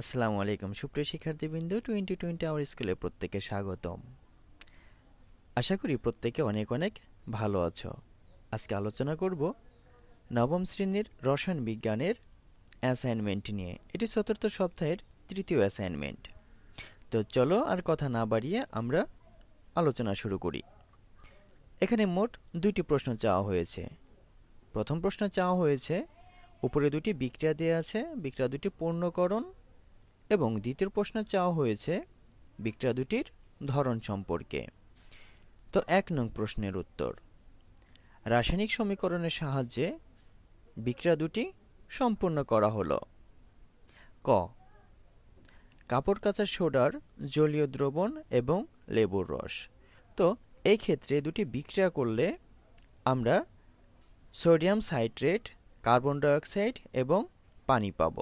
আসসালামু আলাইকুম। সুপ্রিয় শিক্ষার্থীবৃন্দ, টোয়েন্টি টোয়েন্টি আওয়ার স্কুলে প্রত্যেকে স্বাগতম। আশা করি প্রত্যেকে অনেক অনেক ভালো আছো। আজকে আলোচনা করব নবম শ্রেণির রসায়ন বিজ্ঞানের অ্যাসাইনমেন্ট নিয়ে। এটি চতুর্থ সপ্তাহের তৃতীয় অ্যাসাইনমেন্ট তো চলো আর কথা না বাড়িয়ে আমরা আলোচনা শুরু করি। এখানে মোট দুইটি প্রশ্ন চাওয়া হয়েছে। প্রথম প্রশ্ন চাওয়া হয়েছে, উপরে দুটি বিক্রিয়া দেওয়া আছে, বিক্রিয়া দুটি পূর্ণকরণ এবং দ্বিতীয় প্রশ্ন চাওয়া হয়েছে বিক্রিয়া দুটির ধরন সম্পর্কে। তো এক নং প্রশ্নের উত্তর। রাসায়নিক সমীকরণের সাহায্যে বিক্রিয়া দুটি সম্পূর্ণ করা হলো। ক। কাপড় কাচার সোডার জলীয় দ্রবণ এবং লেবুর রস। তো এই ক্ষেত্রে দুটি বিক্রিয়া করলে আমরা সোডিয়াম সাইট্রেট, কার্বন ডাইঅক্সাইড এবং পানি পাব।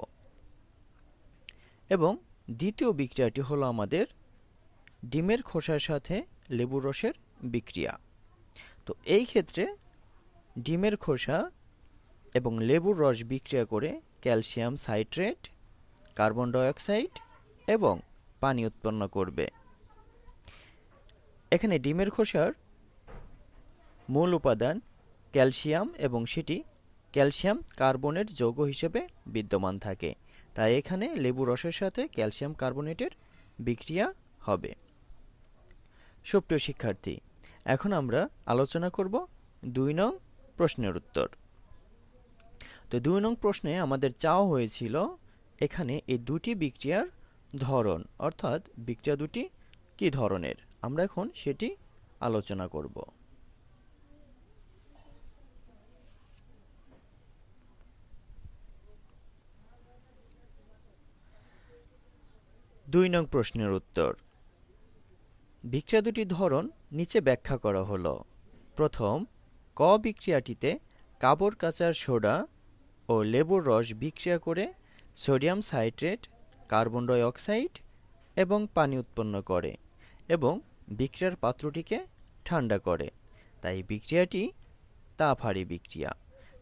এবং দ্বিতীয় বিক্রিয়াটি হলো আমাদের ডিমের খোসার সাথে লেবুর রসের বিক্রিয়া। তো এই ক্ষেত্রে ডিমের খোসা এবং লেবুর রস বিক্রিয়া করে ক্যালসিয়াম সাইট্রেট, কার্বন ডাইঅক্সাইড এবং পানি উৎপন্ন করবে। এখানে ডিমের খোসার মূল উপাদান ক্যালসিয়াম এবং সেটি ক্যালসিয়াম কার্বনের যৌগ হিসেবে বিদ্যমান থাকে। তাই এখানে লেবু রসের সাথে ক্যালসিয়াম কার্বনেটের বিক্রিয়া হবে। সুপ্রিয় শিক্ষার্থী, এখন আমরা আলোচনা করব দুই নং প্রশ্নের উত্তর। তো দুই নং প্রশ্নে আমাদের চাওয়া হয়েছিল এখানে এই দুটি বিক্রিয়ার ধরন, অর্থাৎ বিক্রিয়া দুটি কি ধরনের? আমরা এখন সেটি আলোচনা করব। দুই নং প্রশ্নের উত্তর। বিক্রিয়া দুটি ধরন নিচে ব্যাখ্যা করা হলো। প্রথম, ক বিক্রিয়াটিতে কাবর কাচার সোডা ও লেবুর রস বিক্রিয়া করে sodium citrate, carbon dioxide এবং পানি উৎপন্ন করে এবং বিক্রিয়ার পাত্রটিকে ঠান্ডা করে। তাই বিক্রিয়াটি তাপহারী বিক্রিয়া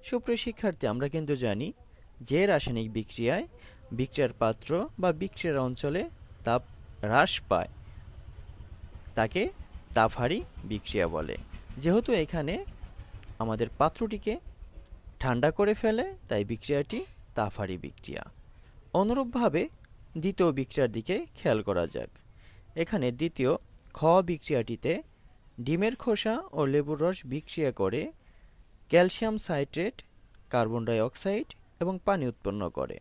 সুপ্রিয় শিক্ষার্থী, আমরা কিন্তু জানি যে রাসায়নিক বিক্রিয়ায় বিক্রিয়ার পাত্র বা বিক্রিয়ার অঞ্চলে তাপ হ্রাস পায়। তাকে তাপহারী বিক্রিয়া বলে। যেহেতু এখানে আমাদের পাত্রটিকে ঠান্ডা করে ফেলে, তাই বিক্রিয়াটি তাপহারী বিক্রিয়া অনুরূপভাবে দ্বিতীয় বিক্রিয়ার দিকে খেয়াল করা যাক। এখানে দ্বিতীয় খ বিক্রিয়াটিতে ডিমের খোসা ও লেবুর রস বিক্রিয়া করে calcium citrate, carbon dioxide এবং পানি উৎপন্ন করে।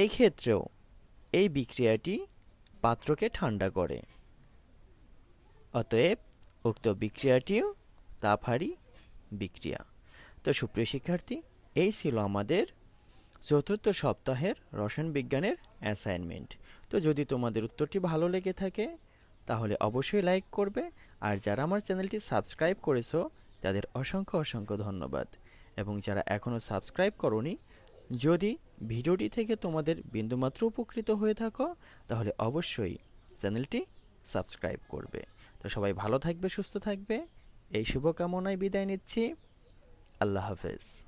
এই ক্ষেত্রেও এই বিক্রিয়াটি পাত্রকে ঠান্ডা করে। অতএব উক্ত বিক্রিয়াটিও তাপহারী বিক্রিয়া। তো সুপ্রিয় শিক্ষার্থী, এই ছিল আমাদের চতুর্থ সপ্তাহের রসায়ন বিজ্ঞানের অ্যাসাইনমেন্ট তো যদি তোমাদের উত্তরটি ভালো লেগে থাকে, তাহলে অবশ্যই লাইক করবে। আর যারা আমার চ্যানেলটি সাবস্ক্রাইব করেছ, তাদের অসংখ্য অসংখ্য ধন্যবাদ। এবং যারা এখনও সাবস্ক্রাইব করনি যদি ভিডিওটি থেকে তোমাদের বিন্দুমাত্র উপকৃত হয়ে থাকো, তাহলে অবশ্যই চ্যানেলটি সাবস্ক্রাইব করবে। তো সবাই ভালো থাকবে, সুস্থ থাকবে। এই শুভকামনায় বিদায় নিচ্ছি। আল্লাহ হাফেজ।